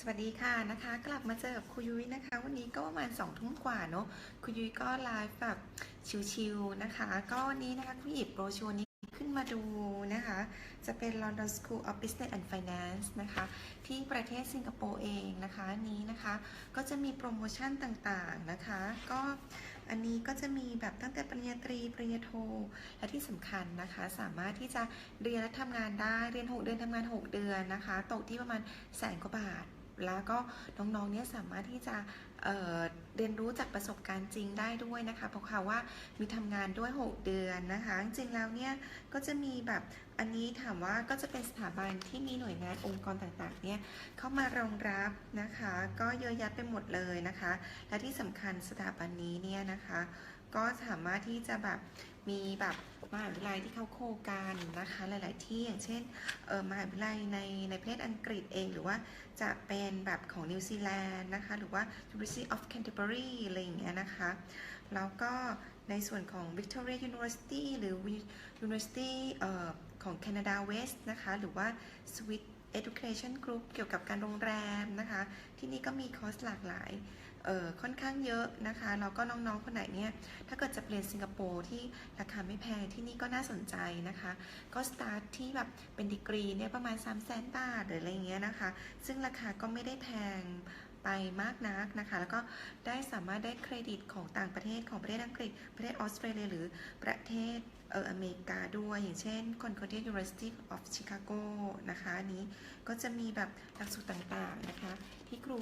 สวัสดีค่ะนะคะ กลับมาเจอกับคุยุ้ยนะคะ วันนี้ก็ประมาณสองทุ่มกว่าเนาะคุยุ้ยก็ไลฟ์แบบชิวๆนะคะ ก็วันนี้นะคะคุยหยิบโบรชัวร์นี้ขึ้นมาดูนะคะ จะเป็น London School of Business and Finance นะคะ ที่ประเทศสิงคโปร์เองนะคะนนี้นะคะ ก็จะมีโปรโมชั่นต่างๆนะคะ ก็อันนี้ก็จะมีแบบตั้งแต่ปริญญาตรี ปริญญาโท และที่สำคัญนะคะ สามารถที่จะเรียนและทำงานได้ เรียน 6 เดือนทำงาน 6 เดือนนะคะ ตกที่ประมาณแสนกว่าบาท แล้วก็น้องๆเนี่ยสามารถที่จะเเรียนรู้จากประสบการณ์จริงได้ด้วยนะคะ เพราะค่ะว่ามีทำงานด้วย 6 เดือนนะคะ จริงแล้วเนี่ยก็จะมีแบบ อันนี้ถามว่าก็จะเป็นสถาบันที่มีหน่วยงานองค์กรต่างๆเนี่ยเข้ามารองรับนะคะ ก็เยอะแยะไปหมดเลยนะคะ และที่สำคัญสถาบันนี้เนี่ยนะคะ ก็สามารถที่จะแบบมีแบบมหาวิทยาลัยที่เขาโคกันนะคะหลาย ๆ ที่อย่างเช่นเออมหาวิทยาลัยในในประเทศอังกฤษเอง หรือว่าจะเป็นแบบของนิวซีแลนด์นะคะ หรือว่า University of Canterbury อะไรอย่างเงี้ยนะคะ แล้วก็ ในส่วนของ Victoria University หรือ University อของ Canada West นะคะ หรือว่า Swiss Education Group เกี่ยวกับการโรงแรมนะคะ ที่นี่ก็มีคอร์สหลากหลายค่อนข้างเยอะนะคะแล้วก็น้องๆคนไหนเนี่ยถ้าเกิดจะเปลี่ยนสิงคโปร์ที่ราคาไม่แพงที่นี่ก็น่าสนใจนะคะ ก็สตาร์ทที่แบบเป็นดีกรีเนี่ยประมาณ3 0 0 0 0 0บาทหรืออะไรเงี้ยนะคะ ซึ่งราคาก็ไม่ได้แพง ไปมากนักนะคะ แล้วก็ได้สามารถได้เครดิตของต่างประเทศของประเทศอังกฤษ ประเทศออสเตรเลียหรือประเทศเอออเมริกาด้วย อย่างเช่น Concordia University of Chicago นะคะนี้ก็จะมีแบบหลักสูตรต่างๆนะคะ ที่ครู